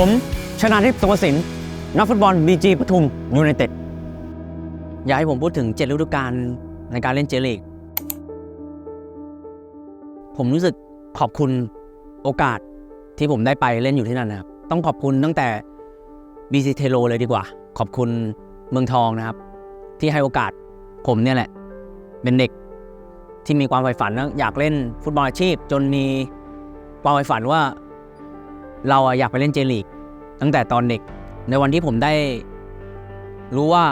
ผมชนาทิพย์สุวสินนักฟุตบอลบีจีปทุมยูไนเต็ดอยากให้ผมพูดถึงเจ็ดฤดูกาลในการเล่นเจลีก ผมรู้สึกขอบคุณโอกาสที่ผมได้ไปเล่นอยู่ที่นั่นนะครับ ต้องขอบคุณตั้งแต่ BC เทโลเลยดีกว่า ขอบคุณเมืองทองนะครับ ที่ให้โอกาสผมเนี่ยแหละ เป็นเด็กที่มีความใฝ่ฝันนะอยากเล่นฟุตบอลอาชีพ จนมีความใฝ่ฝันว่า เราอยากไปเล่นเจลีกตั้งแต่ตอนเด็ก ในวันที่ผมได้รู้ว่า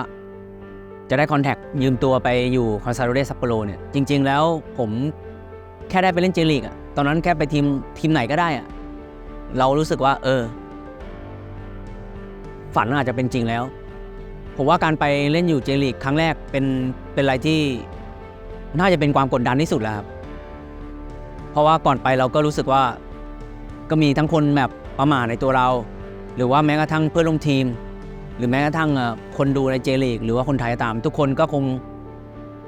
จะได้คอนแทคยืมตัวไปอยู่คอนซาโดเรซัปโปโรเนี่ยจริง ๆ แล้วผมแค่ได้ไปเล่นเจลีกอะตอนนั้นแค่ไปทีมทีมไหนก็ได้อะเรารู้สึกว่า เออ ฝันอาจจะเป็นจริงแล้ว ผมว่าการไปเล่นอยู่เจลีกครั้งแรกเป็นเป็นอะไรที่น่าจะเป็นความกดดันที่สุดแล้วครับเพราะว่าก่อนไปเราก็รู้สึกว่าก็มีทั้งคนแบบ ประมาทในตัวเรา หรือว่าแม้กระทั่งเพื่อนร่วมทีม หรือแม้กระทั่งคนดูในเจลีกหรือว่าคนไทยตาม ทุกคนก็คง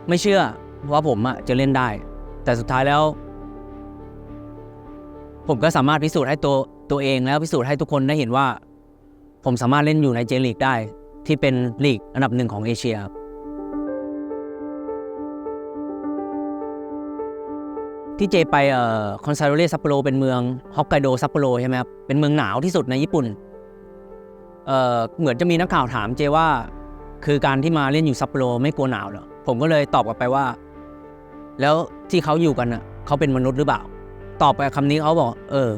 ไม่เชื่อว่าผมจะเล่นได้ แต่สุดท้ายแล้ว ผมก็สามารถพิสูจน์ให้ตัวตัวเองแล้วพิสูจน์ให้ทุกคนได้เห็นว่า ผมสามารถเล่นอยู่ในเจลีกได้ที่เป็นลีกอันดับหนึ่งของเอเชียครับ ที่เจไปเอ่อคอนซาโดเรซัปโปโรเป็นเมืองฮอกไกโดซัปโปโรใช่ไหมครับเป็นเมืองหนาวที่สุดในญี่ปุ่นเอ่อเหมือนจะมีนักข่าวถามเจว่า คือการที่มาเล่นอยู่ซัปโปโรไม่กลัวหนาวเหรอผมก็เลยตอบกลับไปว่า แล้วที่เขาอยู่กันอะเขาเป็นมนุษย์หรือเปล่า ตอบไปคำนี้เขาบอก เออ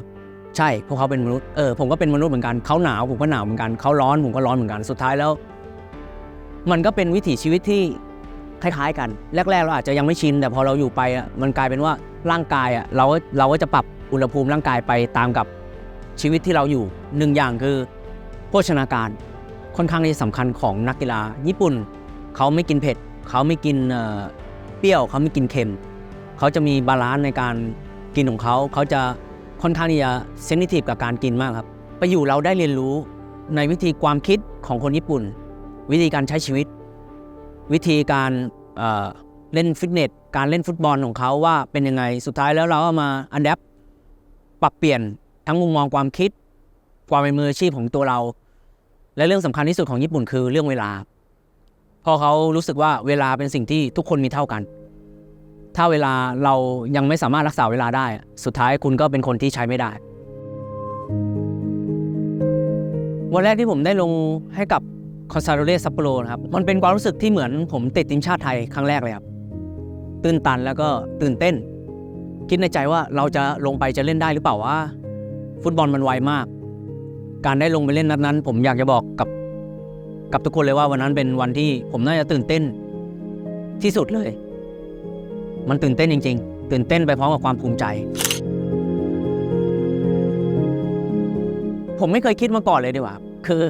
ใช่พวกเขาเป็นมนุษย์เออผมก็เป็นมนุษย์เหมือนกันเขาหนาวผมก็หนาวเหมือนกันเขาร้อนผมก็ร้อนเหมือนกันสุดท้ายแล้ว มันก็เป็นวิถีชีวิตที่ คล้ายๆ กัน แรก ๆ เราอาจจะยังไม่ชิน แต่พอเราอยู่ไปอะมันกลายเป็นว่าร่างกายอะเราเราก็จะปรับอุณหภูมิร่างกายไปตามกับชีวิตที่เราอยู่หนึ่งอย่างคือ โภชนาการค่อนข้างที่สำคัญของนักกีฬาญี่ปุ่น เขาไม่กินเผ็ด เขาไม่กินเปรี้ยว เขาไม่กินเค็ม เขาจะมีบาลานซ์ในการกินของเขา เขาจะค่อนข้างที่จะเซนซิทีฟกับการกินมากครับ ไปอยู่เราได้เรียนรู้ในวิธีความคิดของคนญี่ปุ่น วิธีการใช้ชีวิต วิธีการเเล่นฟิตเนสการเล่นฟุตบอลของเขาว่าเป็นยังไงสุดท้ายแล้วเราก็มาอันดับปรับเปลี่ยนทั้งมุมมองความคิด ความเป็นมืออาชีพของตัวเรา และเรื่องสำคัญที่สุดของญี่ปุ่นคือเรื่องเวลาพอเขารู้สึกว่าเวลาเป็นสิ่งที่ทุกคนมีเท่ากัน ถ้าเวลาเรายังไม่สามารถรักษาเวลาได้ สุดท้ายคุณก็เป็นคนที่ใช้ไม่ได้ วันแรกที่ผมได้ลงให้กับ คอนซาโดเรซัปโปโรนะครับ มันเป็นความรู้สึกที่เหมือนผมติดทีมชาติไทยครั้งแรกเลยครับ ตื่นตันแล้วก็ตื่นเต้น คิดในใจว่าเราจะลงไปจะเล่นได้หรือเปล่าว่า ฟุตบอลมันไวมาก การได้ลงไปเล่นนัดนั้น ผมอยากจะบอกกับกับทุกคนเลยว่าวันนั้นเป็นวันที่ผมน่าจะตื่นเต้นที่สุดเลย มันตื่นเต้นจริง ๆ ตื่นเต้นไปพร้อมกับความภูมิใจ ผมไม่เคยคิดมาก่อนเลยดีกว่า คือ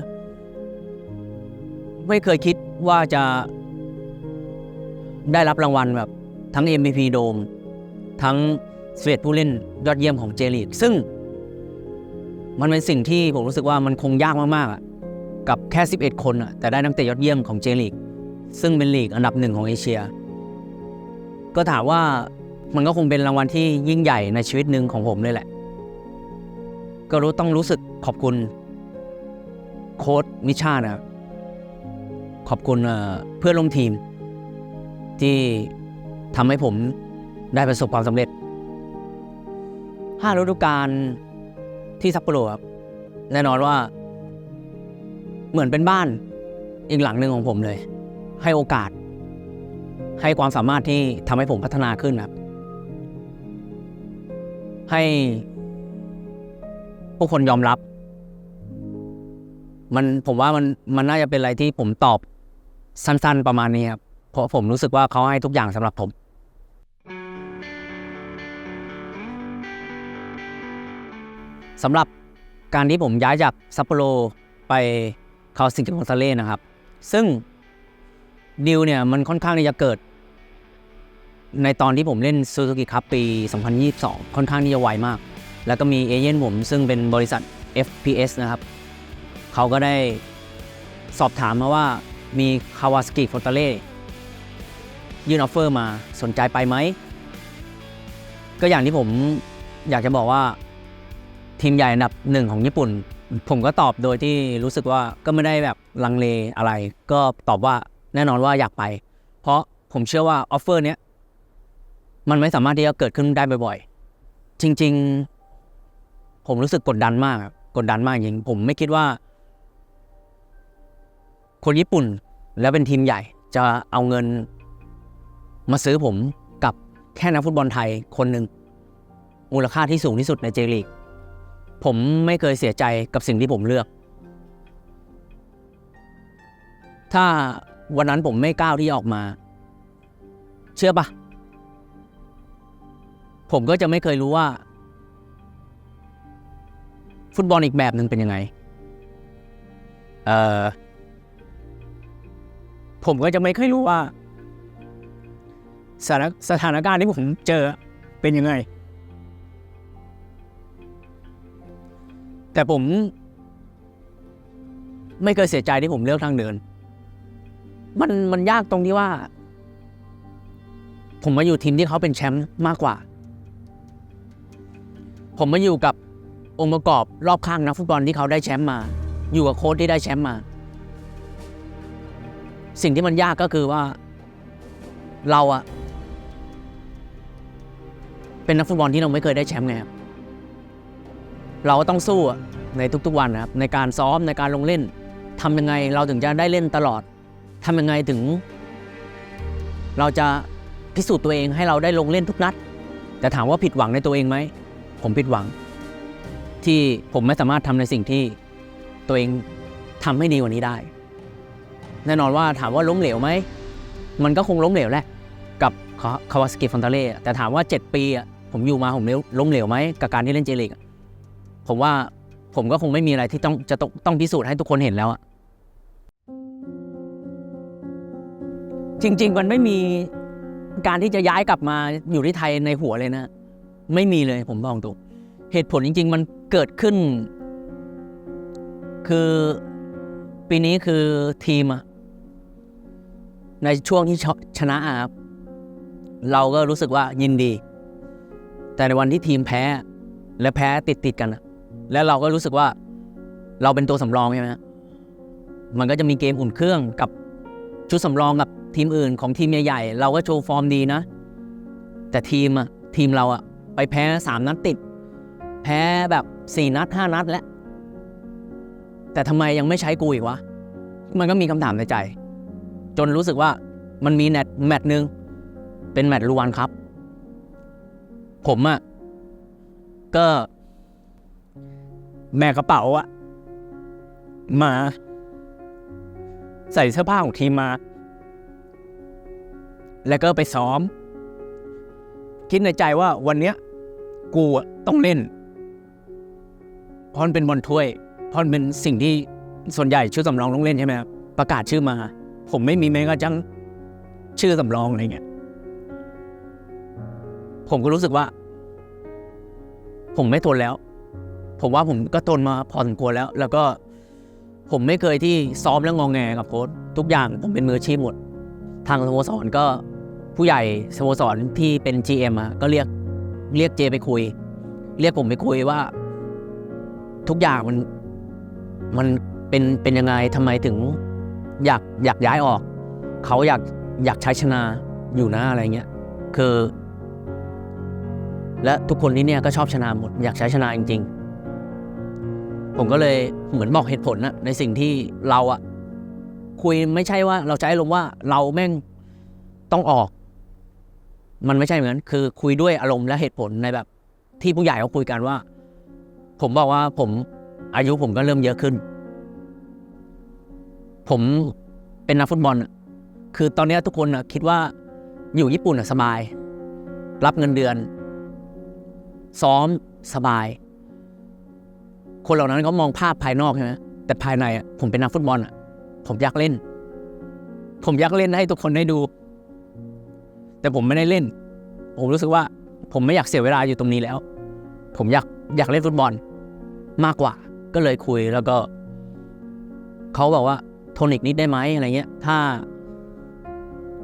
ไม่เคยคิดว่าจะได้รับรางวัลแบบทั้ง MVP โดม ทั้งสเวตผู้เล่นยอดเยี่ยมของเจลีกซึ่ง มันเป็นสิ่งที่ผมรู้สึกว่ามันคงยากมากๆกับแค่ 11 คนอะแต่ได้นักเตะยอดเยี่ยมของเจลีกซึ่งเป็นลีกอันดับหนึ่งของเอเชีย ก็ถามว่ามันก็คงเป็นรางวัลที่ยิ่งใหญ่ในชีวิตหนึ่งของผมเลยแหละ ก็รู้ต้องรู้สึกขอบคุณโค้ดมิชานะครับ ขอบคุณเพื่อนร่วมทีม ที่ทำให้ผมได้ประสบความสำเร็จห้าฤดูกาลที่ซัปโปโรครับแน่นอนว่า เหมือนเป็นบ้านอีกหลังหนึ่งของผมเลย ให้โอกาส ให้ความสามารถที่ทำให้ผมพัฒนาขึ้นครับ ให้ผู้คนยอมรับ มันผมว่ามันมันน่าจะเป็นอะไรที่ผมตอบ สั้น ๆ ประมาณนี้ครับ เพราะผมรู้สึกว่าเขาให้ทุกอย่างสำหรับผมสำหรับการที่ผมย้ายจากซัปโปโรไปคาสิงคโปร์ซาเล่นะครับ ซึ่งดิวเนี่ยมันค่อนข้างที่จะเกิด ในตอนที่ผมเล่นซูซูกิคัพปี 2022 ค่อนข้างที่จะไวมาก แล้วก็มีเอเย่นผมซึ่งเป็นบริษัท FPS นะครับ เขาก็ได้สอบถามมาว่า มีคาวาสกิฟ o ต a เล่ยื่นออฟเฟอร์มาสนใจไปไหม ก็อย่างที่ผมอยากจะบอกว่า ทีมใหญ่อันดับหนึ่งของญี่ปุ่น ผมก็ตอบโดยที่รู้สึกว่าก็ไม่ได้แบบลังเลอะไร ก็ตอบว่าแน่นอนว่าอยากไป เพราะผมเชื่อว่าออฟเฟอร์เนี้ยมันไม่สามารถที่จะเกิดขึ้นได้บ่อยๆ จริง ๆ ผมรู้สึกกดดันมากกดดันมากจริงผมไม่คิดว่า คนญี่ปุ่นแล้วเป็นทีมใหญ่จะเอาเงินมาซื้อผมกับแค่นักฟุตบอลไทยคนหนึ่งมูลค่าที่สูงที่สุดในเจลีก ผมไม่เคยเสียใจกับสิ่งที่ผมเลือก ถ้าวันนั้นผมไม่ก้าวที่ออกมา เชื่อปะผมก็จะไม่เคยรู้ว่า ฟุตบอลอีกแบบหนึ่งเป็นยังไง เอ่อ ผมก็จะไม่เคยรู้ว่าสถานสถานการณ์ที่ผมเจอเป็นยังไง แต่ผม ไม่เคยเสียใจที่ผมเลือกทางเดิน มันมันยากตรงที่ว่า ผมมาอยู่ทีมที่เขาเป็นแชมป์มากกว่า ผมมาอยู่กับองค์ประกอบรอบข้างนักฟุตบอลที่เขาได้แชมป์มา อยู่กับโค้ชที่ได้แชมป์มา สิ่งที่มันยากก็คือว่าเราอะเป็นนักฟุตบอลที่เราไม่เคยได้แชมป์ไงครับเราก็ต้องสู้อะในทุกๆวันนะครับในการซ้อมในการลงเล่นทำยังไงเราถึงจะได้เล่นตลอดทำยังไงถึง เราจะพิสูจน์ตัวเองให้เราได้ลงเล่นทุกนัด แต่ถามว่าผิดหวังในตัวเองไหมผมผิดหวัง ที่ผมไม่สามารถทำในสิ่งที่ตัวเองทำให้ดีกว่านี้ได้ แน่นอนว่าถามว่าล้มเหลวไหม มันก็คงล้มเหลวแหละ กับคาวาสกิฟอนตาเล่แต่ถามว่า 7 ปีผมอยู่มาผมล้มเหลวไหมกับการที่เล่นเจลีกผมว่าผมก็คงไม่มีอะไรที่ต้องจะต้องต้องพิสูจน์ให้ทุกคนเห็นแล้วอะจริง ๆ มันไม่มีการที่จะย้ายกลับมาอยู่ที่ไทยในหัวเลยนะ ไม่มีเลยผมบอกตรงเหตุผลจริง ๆ มันเกิดขึ้น คือปีนี้คือทีมอะ ในช่วงที่ชชนะครับเราก็รู้สึกว่ายินดี แต่ในวันที่ทีมแพ้และแพ้ติดติดๆกันแล้วเราก็รู้สึกว่าเราเป็นตัวสำรองใช่ไหมมันก็จะมีเกมอุ่นเครื่องกับชุดสำรองกับทีมอื่นของทีมใหญ่ๆ เราก็โชว์ฟอร์มดีนะ แต่ทีมอะทีมเราอะไปแพ้สามนัดติด แพ้แบบสี่นัดห้านัดแล้ว แต่ทำไมยังไม่ใช้กูอีกวะ มันก็มีคำถามในใจ จนรู้สึกว่ามันมีแมตช์แมตช์หนึ่งเป็นแมตช์ลูวันครับ ผมอะก็ แม่กระเป๋าอะมา ใส่เสื้อผ้าของทีมมา แล้วก็ไปซ้อม คิดในใจว่าวันเนี้ย กูอะต้องเล่นเพราะมันเป็นบอลถ้วยเพราะมันเป็นสิ่งที่ส่วนใหญ่ชื่อสำรองต้องเล่นใช่ไหมครับประกาศชื่อมา ผมไม่มีแม้กระทั่งชื่อสำรองอะไรเงี้ย ผมก็รู้สึกว่า ผมไม่ทนแล้ว ผมว่าผมก็ทนมาพอสมควรแล้ว แล้วก็ผมไม่เคยที่ซ้อมแล้วงองแงกับโค้ชทุกอย่างผมเป็นมืออาชีพหมด ทางสโมสรก็ผู้ใหญ่สโมสรที่เป็น GM อะก็เรียกเรียกเจไปคุย เรียกผมไปคุยว่า ทุกอย่างมันมันเป็นเป็นยังไงทำไมถึง อยากอยากย้ายออก เขาอยากอยากใช้ชนะอยู่นะอะไรเงี้ยคือ และทุกคนที่เนี่ยก็ชอบชนะหมด อยากใช้ชนะจริง ๆ ผมก็เลยเหมือนบอกเหตุผลนะในสิ่งที่เราอะคุยไม่ใช่ว่าเราจะให้ลมณ์ว่าเราแม่งต้องออก มันไม่ใช่เหมือนกันคือคุยด้วยอารมณ์และเหตุผลในแบบ ที่ผู้ใหญ่เขาคุยกันว่า ผมบอกว่าผมอายุผมก็เริ่มเยอะขึ้น ผมเป็นนักฟุตบอล คือตอนนี้ทุกคนคิดว่าอยู่ญี่ปุ่นสบาย รับเงินเดือน ซ้อมสบาย คนเหล่านั้นเขามองภาพภายนอกใช่ไหมแต่ภายในผมเป็นนักฟุตบอลผมอยากเล่น ผมอยากเล่นให้ทุกคนได้ดู แต่ผมไม่ได้เล่น ผมรู้สึกว่า ผมไม่อยากเสียเวลาอยู่ตรงนี้แล้ว ผมอยากอยากเล่นฟุตบอลมากกว่า ก็เลยคุยแล้วก็เขาบอกว่า โทนิกนิดได้ไหมอะไรเงี้ย ถ้า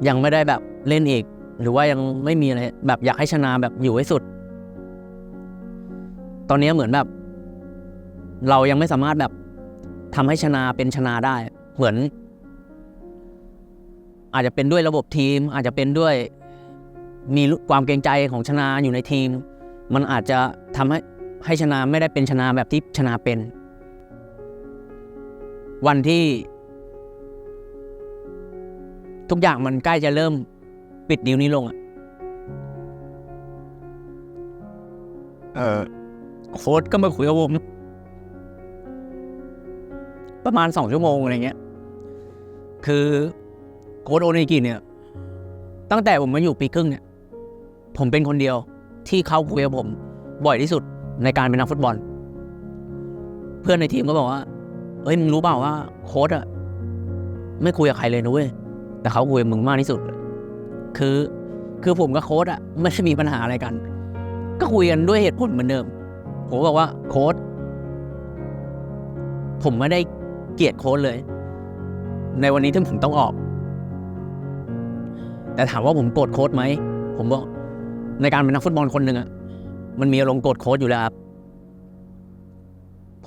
ยังไม่ได้แบบเล่นอีก หรือว่ายังไม่มีอะไรแบบอยากให้ชนะแบบอยู่ให้สุด ตอนนี้เหมือนแบบ เรายังไม่สามารถแบบทำให้ชนะเป็นชนะได้ เหมือน อาจจะเป็นด้วยระบบทีม อาจจะเป็นด้วยมีความเกรงใจของชนะอยู่ในทีม มันอาจจะทำให้ให้ชนะไม่ได้เป็นชนะแบบที่ชนะเป็น วันที่ ทุกอย่างมันใกล้จะเริ่มปิดดิวนี้ลงอะเออโค้ดก็มาคุยกับผมประมาณสองชั่วโมงอะไรเงี้ย คือโค้ดโอนิกิเนี่ย ตั้งแต่ผมมาอยู่ปีครึ่งเนี่ย ผมเป็นคนเดียวที่เข้าคุยกับผมบ่อยที่สุดในการเป็นนักฟุตบอล เพื่อนในทีมก็บอกว่า เฮ้ยมึงรู้เปล่าว่าโค้ดอะไม่คุยกับใครเลยนะเว้ย แต่เขาคุยกับมึงมากที่สุด คือคือผมกับโค้ดอะไม่ได้มีปัญหาอะไรกัน ก็คุยกันด้วยเหตุผลเหมือนเดิม ผมบอกว่าโค้ดผมไม่ได้เกลียดโค้ดเลย ในวันนี้ที่ผมต้องออก แต่ถามว่าผมโกรธโค้ดไหมผมบอกในการเป็นนักฟุตบอลคนหนึ่งอะมันมีอารมณ์โกรธโค้ดอยู่แล้วครับ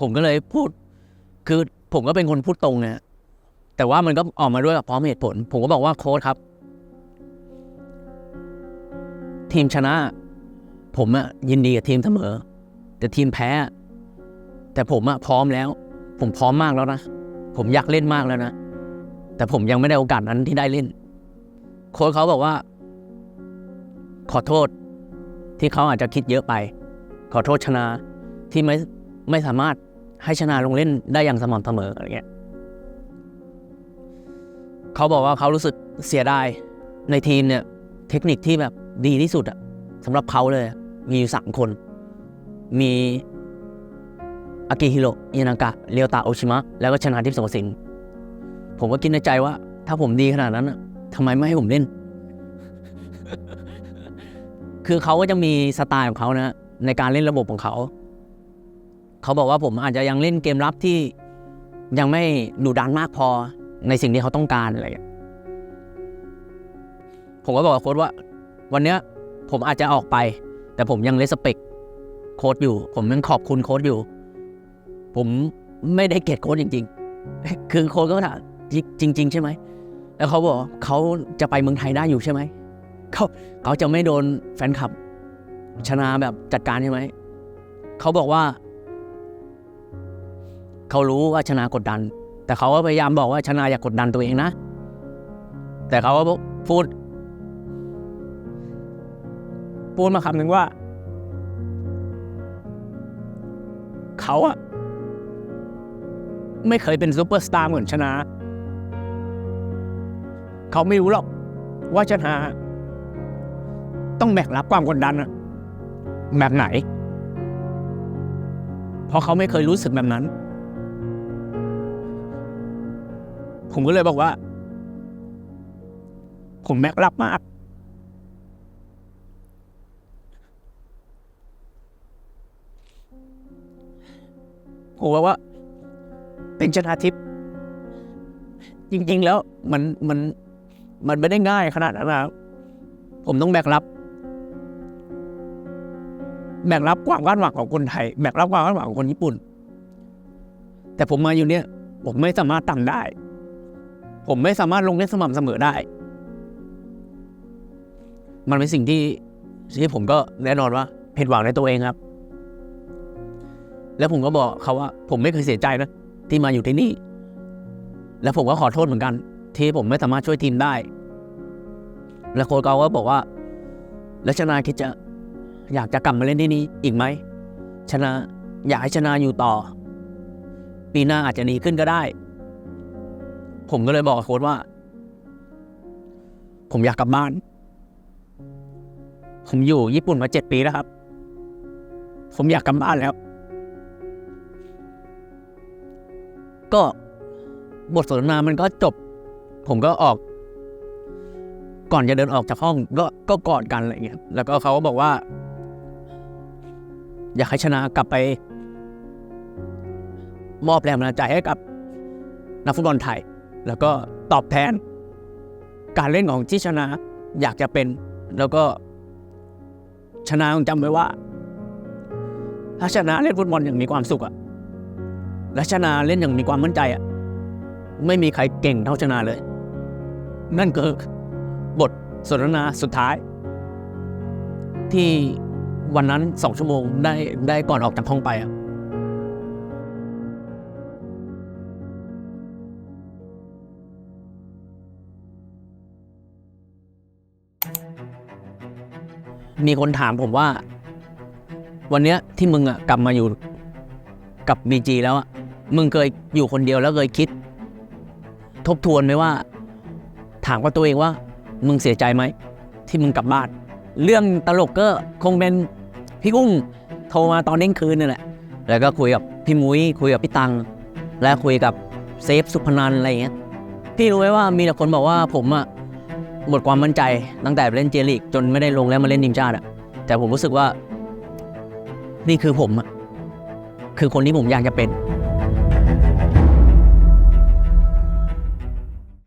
ผมก็เลยพูด คือผมก็เป็นคนพูดตรงนะ แต่ว่ามันก็ออกมาด้วยกับพร้อมเหตุผล ผมก็บอกว่าโค้ดครับ ทีมชนะ ผมอะยินดีกับทีมเสมอ แต่ทีมแพ้ แต่ผมอะพร้อมแล้ว ผมพร้อมมากแล้วนะผมอยากเล่นมากแล้วนะแต่ผมยังไม่ได้โอกาสนั้นที่ได้เล่น โค้ชเขาบอกว่า ขอโทษ ที่เขาอาจจะคิดเยอะไป ขอโทษชนะที่ไม่ไม่สามารถให้ชนะลงเล่นได้อย่างสม่ำเสมออะไรเงี้ย เขาบอกว่าเขารู้สึกเสียดายในทีมเนี่ยเทคนิคที่แบบดีที่สุดอะสำหรับเขาเลย มีอยู่สามคน มีอากิฮิโรอินากะเรียวตาโอชิมะ แล้วก็ชนะทิพย์สงกระสินผมก็คิดในใจว่า ถ้าผมดีขนาดนั้นอะทำไมไม่ให้ผมเล่น คือเขาก็จะมีสไตล์ของเขานะในการเล่นระบบของเขา เขาบอกว่าผมอาจจะยังเล่นเกมรับที่ยังไม่ดุดันมากพอ ในสิ่งที่เขาต้องการอะไรอย่างผมก็บอกกับโค้ชว่า วันเนี้ยผมอาจจะออกไป แต่ผมยังเลสเปกโค้ดอยู่ ผมยังขอบคุณโค้ดอยู่ ผมไม่ได้เกลียดโค้ดจริง ๆ คือโค้ดก็ถามจริงจริง ๆ ใช่ไหมแล้วเขาบอกเขาจะไปเมืองไทยได้อยู่ใช่ไหมเขาเขาจะไม่โดนแฟนคลับ ชนะแบบจัดการใช่ไหมเขาบอกว่า เขารู้ว่าชนะกดดัน แต่เขาก็พยายามบอกว่าชนะอย่ากกดดันตัวเองนะ แต่เขาก็พูด พูดมาคำหนึ่งว่า เขาอะไม่เคยเป็นซูเปอร์สตาร์เหมือนชนะ เขาไม่รู้หรอกว่าชนะต้องแบกรับความกดดันอะแบบไหน เพราะเขาไม่เคยรู้สึกแบบนั้น ผมก็เลยบอกว่า ผมแบกรับมาก ผมว่าว่า เป็นชนะทิพย์จริง ๆ แล้วมันมันมันไม่ได้ง่ายขนาดนั้นนะผมต้องแบกรับ แบกรับความคาดหวังของคนไทย แบกรับความคาดหวังของคนญี่ปุ่น แต่ผมมาอยู่เนี่ย ผมไม่สามารถทำได้ ผมไม่สามารถลงเล่นสม่ำเสมอได้ มันเป็นสิ่งที่ที่ผมก็แน่นอนว่าผิดหวังในตัวเองครับ แล้วผมก็บอกเขาว่า ผมไม่เคยเสียใจนะที่มาอยู่ที่นี่ แล้วผมก็ขอโทษเหมือนกัน ที่ผมไม่สามารถช่วยทีมได้ แล้วโค้ชเขาก็บอกว่า แล้วชนะคิดจะอยากจะกลับมาเล่นที่นี่อีกไหมชนะอยากให้ชนะอยู่ต่อ ปีหน้าอาจจะดีขึ้นก็ได้ ผมก็เลยบอกโค้ชว่า ผมอยากกลับบ้าน ผมอยู่ญี่ปุ่นมาเจ็ดปีแล้วครับ ผมอยากกลับบ้านแล้ว ก็บทสนทนามันก็จบ ผมก็ออก ก่อนจะเดินออกจากห้อง ก็ก็กอดกันอะไรเงี้ยแล้วก็เขาก็บอกว่า อยากให้ชนะกลับไป มอบแรงบันดาลใจให้กับนักฟุตบอลไทย แล้วก็ตอบแทน การเล่นของที่ชนะอยากจะเป็น แล้วก็ชนะต้องจำไว้ว่า ถ้าชนะเล่นฟุตบอลอย่างมีความสุขอะและชนาเล่นอย่างมีความมั่นใจอะไม่มีใครเก่งเท่าชนาเลย นั่นคือบทสนทนาสุดท้าย ที่วันนั้นสองชั่วโมงได้ได้ก่อนออกจากห้องไปอะ มีคนถามผมว่า วันเนี้ยที่มึงอะกลับมาอยู่กับบีจีแล้วอะมึงเคยอยู่คนเดียวแล้วเคยคิด ทบทวนไหมว่า ถามกับตัวเองว่า มึงเสียใจไหม ที่มึงกลับบ้าน เรื่องตลกก็คงเป็นพี่กุ้งโทรมาตอนเที่ยงคืนนี่แหละ แล้วก็คุยกับพี่มุ้ยคุยกับพี่ตัง และคุยกับเซฟสุพนันอะไรอย่างเงี้ยพี่รู้ไหมว่ามีแต่คนบอกว่าผมอะ หมดความมั่นใจตั้งแต่เล่นเจลีกจนไม่ได้ลงแล้วมาเล่นทีมชาติอะแต่ผมรู้สึกว่า นี่คือผมอะคือคนที่ผมอยากจะเป็น